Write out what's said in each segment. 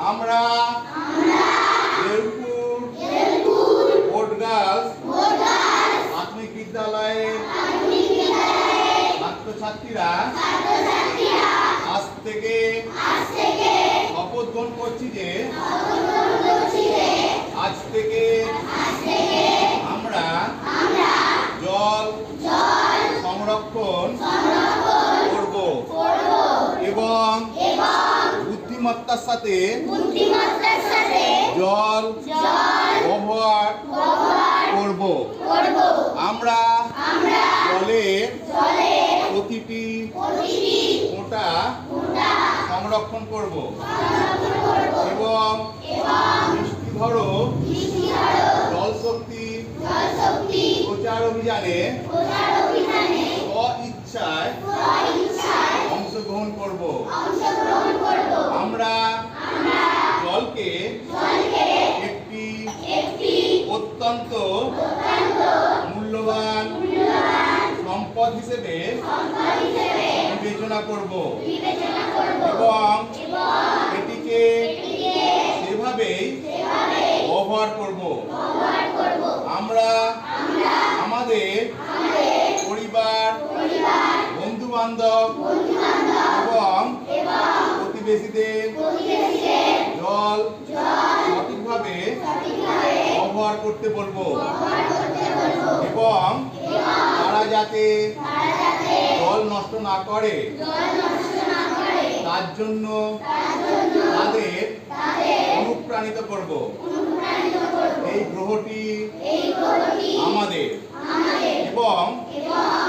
আমরা বিদ্যালয়ের ছাত্রছাত্রীরা আজ থেকে করছি যে আজ থেকে আমরা জল সংরক্ষণ করব এবং বুদ্ধিমত্তার সাথে বুদ্ধিমত্তার সাথে জল ব্যবহার করব। আমরা জলের জলে প্রতিটি ফোঁটা সংরক্ষণ করব। এবং বৃষ্টিধারক জল শক্তি প্রচার অভিযানে স্ব ইচ্ছায় অংশগ্রহণ করব। আমরা জলকে একটি অত্যন্ত মূল্যবান সম্পদ হিসেবে বিবেচনা করব। এবং এটিকে সেভাবেই ব্যবহার করব। আমরা আমাদের পরিবার বন্ধু বান্ধব জল সঠিকভাবে ব্যবহার করতে বলব। এবং তারা যাতে জল নষ্ট না করে, তার জন্য তাদের অনুপ্রাণিত করব। এই গ্রহটি আমাদের। এবং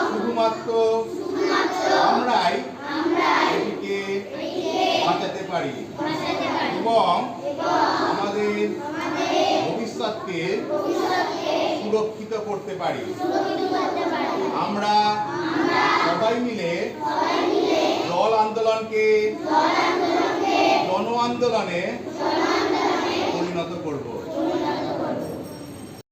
শুধুমাত্র বাঁচাতে পারি। এবং আমাদের ভবিষ্যৎকে সুরক্ষিত করতে পারি। আমরা সবাই মিলে দল জল আন্দোলনকে জন আন্দোলনে